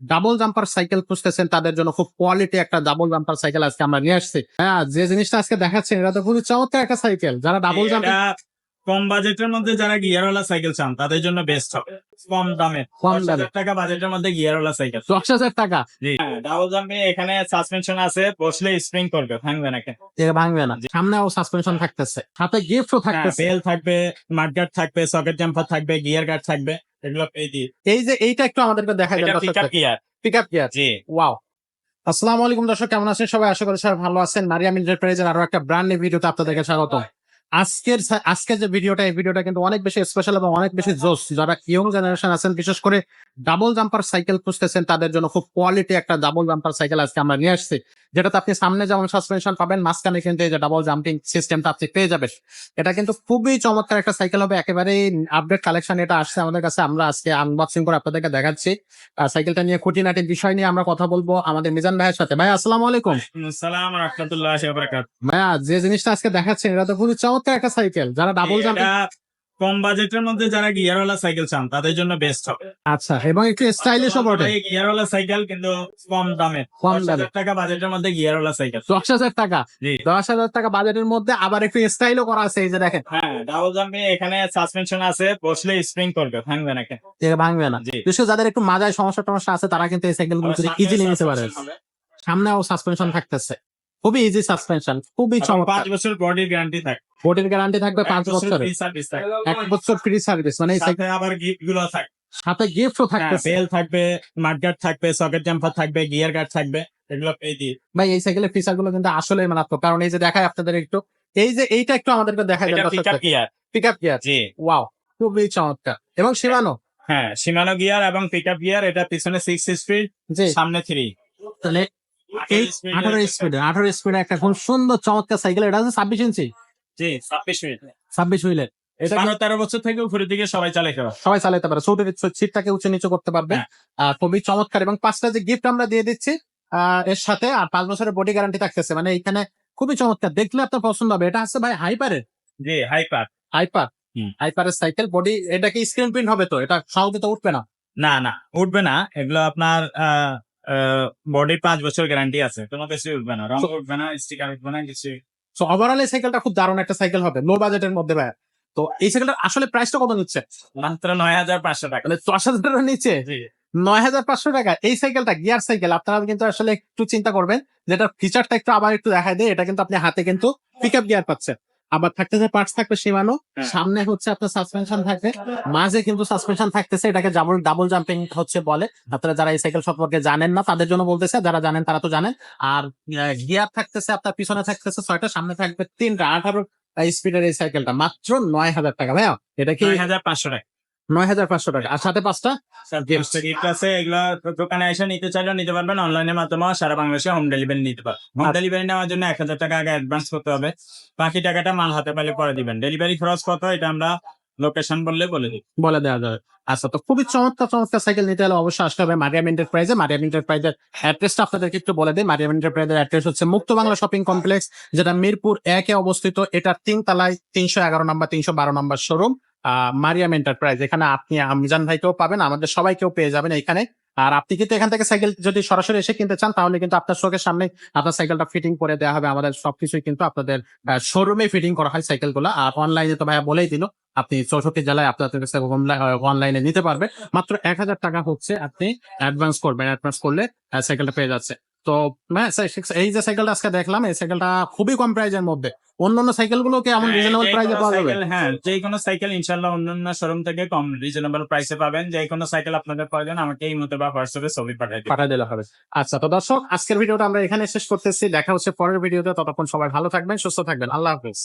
Double jumper cycle খুঁজতেছেন তাদের জন্য খুব কোয়ালিটি একটা ডাবল জাম্পার সাইকেল আজকে আমরা নিয়ে আসছি। হ্যাঁ যে জিনিসটা আজকে দেখাচ্ছেন এটা তো খুবই চমৎকার একটা সাইকেল যারা ডাবল জাম্পার কম বাজেটের মধ্যে যারা গিয়ারওয়ালা সাইকেল চান তাদের জন্য বেস্ট হবে। কম দামে। কম দামে। টাকা বাজেটের মধ্যে গিয়ারওয়ালা সাইকেল দশ হাজার টাকা। ডাবল জাম্পে এখানে সাসপেনশন আছে বসলে স্প্রিং করবে ভাঙবে না এটা ভাঙবে না। সামনেও সাসপেনশন থাকতেছে। সাথে গিফটও থাকতেছে। বেল থাকবে মাঠগার্ড থাকবে সকেট জাম্পার থাকবে গিয়ার গার্ড থাকবে। এগুলো এই যে এইটা একটু আমাদেরকে দেখা যায় pickup gear pick up gear জি। ওয়াও আসসালামু আলাইকুম দর্শক কেমন আছেন? সবাই আশা করি সবাই ভালো আছেন। মারিয়াম এন্টারপ্রাইজের আরও একটা ব্র্যান্ড নিউ ভিডিওতে আপনাদেরকে স্বাগত আজকের আজকের যে ভিডিওটা এই ভিডিওটা কিন্তু অনেক বেশি স্পেশাল এবং অনেক বেশি জোস যারা ইয়ং জেনারেশন আছেন বিশেষ করে ডাবল জাম্পার সাইকেল খুঁজতেছেন তাদের জন্য খুব কোয়ালিটি একটা ডাবল জাম্পার সাইকেল আজকে আমরা নিয়ে আসছি যেটাতে আপনি সামনে যেমন সাসপেনশন পাবেন মাঝখানে কিন্তু এই যে ডাবল জাম্পিং সিস্টেমটা আপনি পেয়ে যাবেন। এটা কিন্তু খুবই চমৎকার একটা সাইকেল হবে একেবারেই আপডেট কালেকশন এটা আসছে আমাদের কাছে। আমরা আজকে আনবক্সিং করে আপনাদেরকে দেখাচ্ছি। আর সাইকেলটা নিয়ে খুঁটিনাটি বিষয় নিয়ে আমরা কথা বলব আমাদের মিজান ভাইয়ের সাথে। ভাই আসসালামু আলাইকুম। সালাম রহমতুল্লাহ বারাকাত ভাইয়া যে জিনিসটা আজকে দেখাচ্ছেন এটা তো খুবই চমৎকার একটা সাইকেল যারা ডাবল জাম্পিং কম বাজেটের মধ্যে যারা গিয়ারওয়ালা সাইকেল চান তাদের জন্য বেস্ট হবে। আচ্ছা এবং একটু বটে এই গিয়ারওয়ালা সাইকেল কিন্তু কম দামে। কম টাকা বাজেটের মধ্যে গিয়ারওয়ালা সাইকেল দশ হাজার টাকা? জি। দশ হাজার টাকা বাজেটের মধ্যে আবার একটু স্টাইলও করা আছে এই যে দেখেন। হ্যাঁ ডাবল জাম্পে এখানে সাসপেনশন আছে বসলে স্প্রিং করবে ভাঙবে না ভাঙবে না। বিশেষ যাদের একটু মাজায় সমস্যা টমস্যা আছে তারা কিন্তু এই সাইকেলগুলো ইজিলি নিতে পারে। সামনেও সাসপেনশন থাকতেছে। খুবই ইজি সাসপেনশন খুবই চমৎকার। পাঁচ বছর বডির গ্যারান্টি থাকে। বোর্ডের গ্যারান্টি থাকবে পাঁচ বছর এক বছর ফ্রি সার্ভিস মানে এই আবার গিফটগুলো থাকে। সাথে গিফটও থাকতেছে। বেল থাকবে মাঠগার্ড থাকবে সকেট জাম্পার থাকবে গিয়ার গার্ড থাকবে এগুলো পেয়ে দিই ভাই এই সাইকেলের ফিচারগুলো কিন্তু আসলে মারাত্মক। কারণ এই যে দেখায় আপনাদের একটু এই যে এইটা একটু আমাদেরকে দেখায় pickup gear pick up gear জি। ওয়াও খুবই চমৎকার। এবং সীমানো হ্যাঁ সীমানো গিয়ার এবং পিকআপ গিয়ার এটা পিছনে সিক্স স্পিড যে সামনে থ্রি তাহলে এই আঠারো স্পিড আঠারো স্পিডে একটা খুব সুন্দর চমৎকার সাইকেল। এটা ছাব্বিশ ইঞ্চি। জি ছাব্বিশ মিনিট। ছাব্বিশ হুইলের এটা বারো তেরো বছর থেকে উপরের দিকে সবাই চালাতে পারে। সবাই চালাতে পারে। ছোট সিটটাকে উঁচু নিচু করতে পারবে। হ্যাঁ। খুবই চমৎকার। এবং পাঁচটা যে গিফট আমরা দিয়ে দিচ্ছি আহ, এর সাথে আর পাঁচ বছরের বডি গ্যারান্টি থাকতেছে। মানে এখানে খুবই চমৎকার। দেখলে আপনার পছন্দ হবে। এটা হচ্ছে ভাই হাইপারের জি হাইপার হাইপার। হাইপারের সাইকেল। বডি এটা কি স্ক্রিন প্রিন্ট হবে তো? এটা সহজে তো উঠবে না। না না উঠবে না। এগুলো আপনার বডির পাঁচ বছর গ্যারান্টি আছে। কোনো কিছু উঠবে না। রং উঠবে না স্টিকার উঠবে না কিছু তো ওভারঅল এই সাইকেলটা খুব দারুণ একটা সাইকেল হবে। লো বাজেটের মধ্যে ভাই। তো এই সাইকেলটার আসলে প্রাইসটা কত নিচ্ছে? মাত্র নয় হাজার পাঁচশো টাকা। মানে দশ হাজারের নিচে? জি। নয় হাজার পাঁচশো টাকা। এই সাইকেলটা গিয়ার সাইকেল আপনারা কিন্তু আসলে একটু চিন্তা করবেন। যেটা ফিচারটা একটু আবার একটু দেখায় দেয় এটা কিন্তু আপনি হাতে কিন্তু পিক আপ গিয়ার পাচ্ছেন। আবার থাকতেছে পার্টস থাকবে সীমানো হ্যাঁ। সামনে হচ্ছে আপনার সাসপেনশন থাকবে। মাঝে কিন্তু সাসপেনশন থাকতেছে এটাকে ডাবল ডাবল জাম্পিং হচ্ছে বলে। আপনারা যারা এই সাইকেল সম্পর্কে জানেন না তাদের জন্য বলতেছে যারা জানেন তারা তো জানেন। আর গিয়ার থাকতেছে আপনার পিছনে থাকতেছে ছয়টা সামনে থাকবে তিনটা। আঠারো স্পিডের এই সাইকেলটা মাত্র নয় হাজার টাকা ভাইয়া। এটা কি হাজার পাঁচশো টাকা। নয় হাজার পাঁচশো টাকা। আর সাথে পাঁচটা Gifts. গিফট আছে এগুলো দোকানে এসে নিতে চাইলেও নিতে পারবেন অনলাইনের মাধ্যমে সারা বাংলাদেশে হোম ডেলিভারি নিতে পারবেন। হোম আচ্ছা। ডেলিভারি নেওয়ার জন্য এক হাজার টাকা আগে অ্যাডভান্স করতে হবে। বাকি টাকাটা মাল হাতে পাইলে পরে দিবেন। ডেলিভারি খরচ কত এটা আমরা লোকেশন বললে বলে দিই। বলে দেওয়া যাবে। আচ্ছা তো খুবই চমৎকার চমৎকার সাইকেল নিতে হলে অবশ্যই আসতে হবে মারিয়াম এন্টারপ্রাইজে মারিয়াম এন্টারপ্রাইজের অ্যাড্রেসটা আপনাদেরকে একটু বলে দিই। মারিয়াম এন্টারপ্রাইজের অ্যাড্রেস হচ্ছে মুক্ত বাংলা শপিং কমপ্লেক্স যেটা মিরপুর একে অবস্থিত। এটা তিন তলায় তিনশো এগারো নম্বর তিনশো বারো নম্বর শোরুম মারিয়াম এন্টারপ্রাইজ এখানে আপনি মিজান ভাইকেও পাবেন, আমাদের সবাইকেও পেয়ে যাবেন এখানে। আর আপনি কিন্তু এখান থেকে সাইকেল যদি সরাসরি এসে কিনতে চান, তাহলে কিন্তু আপনার চোখের সামনে আপনার সাইকেলটা ফিটিং করে দেওয়া হবে। আমাদের সবকিছুই কিন্তু আপনাদের শোরুমে ফিটিং করা হয় সাইকেলগুলো আর অনলাইনে তো ভাইয়া বলেই দিল, আপনি চৌষট্টি জেলায় আপনাদের কাছে অনলাইনে নিতে পারবে। মাত্র এক হাজার টাকা হচ্ছে আপনি অ্যাডভান্স করবেন অ্যাডভান্স করলে সাইকেলটা পেয়ে যাচ্ছে। তো হ্যাঁ, এই যে সাইকেলটা আজকে দেখলাম এই সাইকেলটা খুবই কম প্রাইজের মধ্যে। অন্যান্য সাইকেল সাইকেল গুলোকে এমন রিজনেবল যে প্রাইসে পাওয়া যাবে। হ্যাঁ যে কোনো সাইকেল ইনশাল্লাহ অন্যান্য শোরুম থেকে কম রিজনেবল প্রাইসে পাবেন। যে কোনো সাইকেল আপনাদের প্রয়োজন আমাকে এই মতো বা হোয়াটসঅ্যাপে ছবি পাঠিয়ে দিন পাঠিয়ে দিলে হবে। আচ্ছা তো দর্শক আজকের ভিডিওটা আমরা এখানে শেষ করতেছি। দেখা হচ্ছে পরের ভিডিওতে। ততক্ষণ সবাই ভালো থাকবেন সুস্থ থাকবেন। আল্লাহ হাফিজ।